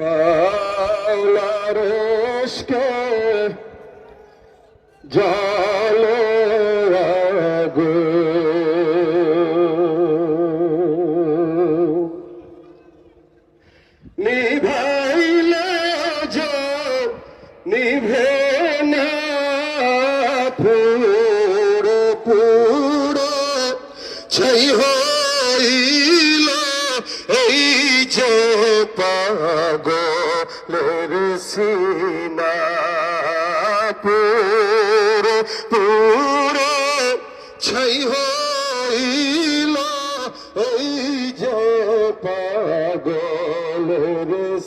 মাওলার ইশকে জলে আগুন নিভাইলে যে নিভে না পুরো পুরো। ছাই হইল পাগলের সিনা পুরো পুরো ছাই হইল এই যে পাগলের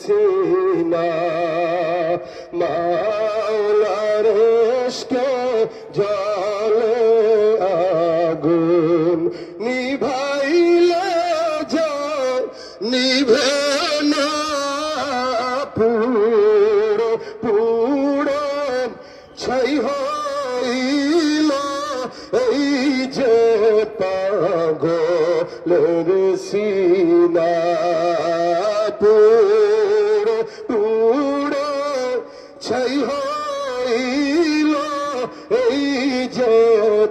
সিনা। মাওলার জলে আগুন নিভাইলে নিভে না পুরো পুরো ছাই হইল এই যে পাগলের সিনা। পুরো পুরো ছাই হইল এই যে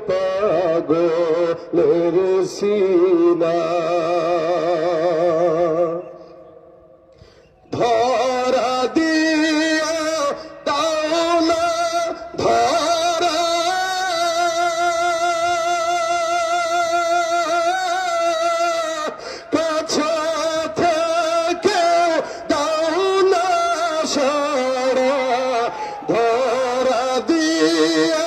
পাগলের সিনা। yeah.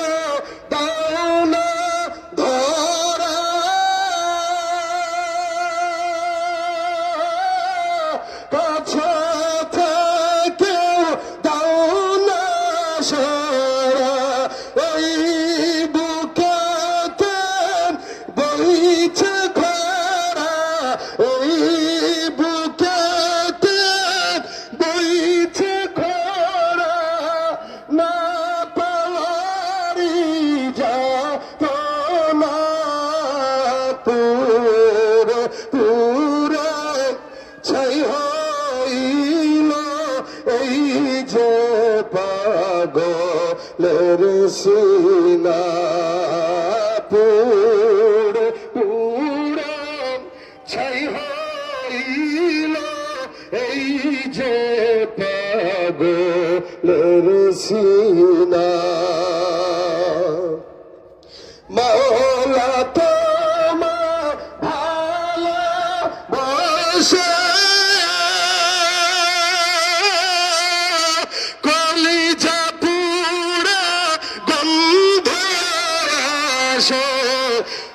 পাগলের সিনা পুরে পুরে ছাই হইল। এই যে পাগলের সিনা